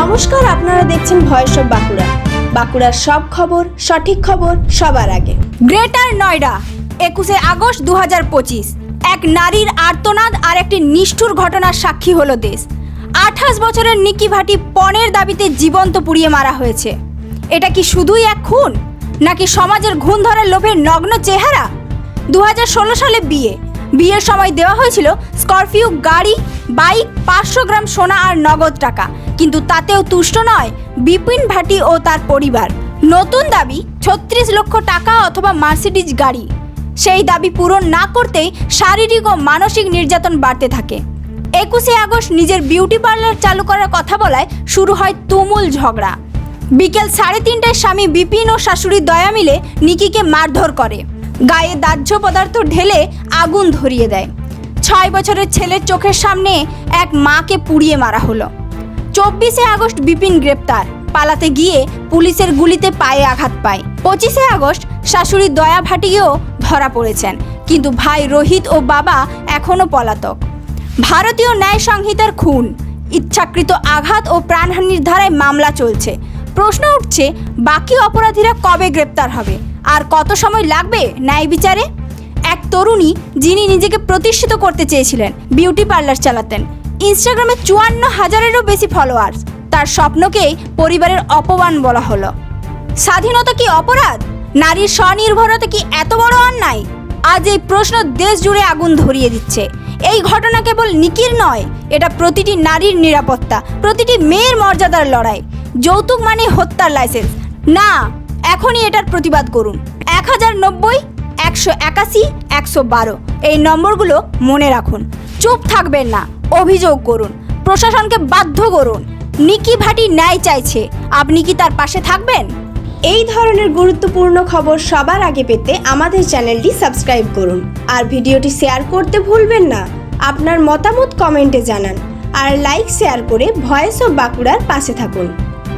নমস্কার, আপনারা দেখছেন ভয়েস অফ বাঁকুড়া। বাঁকুড়ার সব খবর, সঠিক খবর সবার আগে। গ্রেটার নয়ডা, একুশে আগস্ট দু এক নারীর আর্তনাদ আর একটি নিষ্ঠুর ঘটনার সাক্ষী হলো দেশ। আঠাশ বছরের নিকি ভাটি পণের দাবিতে জীবন্ত পুড়িয়ে মারা হয়েছে। এটা কি শুধুই এক খুন? নাকি সমাজের ঘুণ ধরার লোভের নগ্ন চেহারা? দু হাজার ষোলো সালে বিয়ে। বিয়ের সময় দেওয়া হয়েছিল স্করপিও গাড়ি বাইক, পাঁচশো গ্রাম সোনা আর নগদ টাকা। কিন্তু তাতেও তুষ্ট নয় বিপিন ভাটি ও তার পরিবার। নতুন দাবি, ছত্রিশ লক্ষ টাকা অথবা মার্সিডিজ গাড়ি। সেই দাবি পূরণ না করতেই শারীরিক ও মানসিক নির্যাতন বাড়তে থাকে। একুশে আগস্ট নিজের বিউটি পার্লার চালু করার কথা বলায় শুরু হয় তুমুল ঝগড়া। বিকেল সাড়ে তিনটায় স্বামী বিপিন ও শাশুড়ি দয়া মিলে নিকিকে মারধর করে। গায়ে দাহ্য পদার্থ ঢেলে আগুন ধরিয়ে দেয়। ছয় বছরের ছেলের চোখের সামনে এক মাকে পুড়িয়ে মারা হলো। চব্বিশে আগস্ট বিপিন গ্রেপ্তার। পালাতে গিয়ে পুলিশের গুলিতে পায়ে আঘাত পায়। পঁচিশে আগস্ট শাশুড়ি দয়া ভাটিয়েও ধরা পড়েছেন। কিন্তু ভাই রোহিত ও বাবা এখনও পলাতক। ভারতীয় ন্যায় সংহিতার খুন। ইচ্ছাকৃত আঘাত ও প্রাণহানির ধারায় মামলা চলছে। প্রশ্ন উঠছে, বাকি অপরাধীরা কবে গ্রেপ্তার হবে? আর কত সময় লাগবে ন্যায় বিচারে? এক তরুণী যিনি নিজেকে প্রতিষ্ঠিত করতে চেয়েছিলেন বিউটি পার্লার চালাতেন। ইনস্টাগ্রামে চুয়ান্ন হাজারেরও বেশি ফলোয়ার্স তার স্বপ্নকেই পরিবারের অপমান বলা হলো। স্বাধীনতা কি অপরাধ? নারীর স্বনির্ভরতা কি এত বড় অন্যায়? আজ এই প্রশ্ন দেশ জুড়ে আগুন ধরিয়ে দিচ্ছে। এই ঘটনা কেবল নিকির নয়, এটা প্রতিটি নারীর নিরাপত্তা, প্রতিটি মেয়ের মর্যাদার লড়াই। যৌতুক মানে হত্যার লাইসেন্স না, এখনই এটার প্রতিবাদ করুন। এক হাজার নব্বই একশো একাশি, একশো বারো। এই নম্বরগুলো মনে রাখুন। চুপ থাকবেন না। অভিযোগ করুন। প্রশাসনকে বাধ্য করুন। নিকি ভাটি ন্যায় চাইছে। আপনি কি তার পাশে থাকবেন? এই ধরনের গুরুত্বপূর্ণ খবর সবার আগে পেতে আমাদের চ্যানেলটি সাবস্ক্রাইব করুন। আর ভিডিওটি শেয়ার করতে ভুলবেন না। আপনার মতামত কমেন্টে জানান। আর লাইক শেয়ার করে ভয়েস অফ বাঁকুড়ার পাশে থাকুন।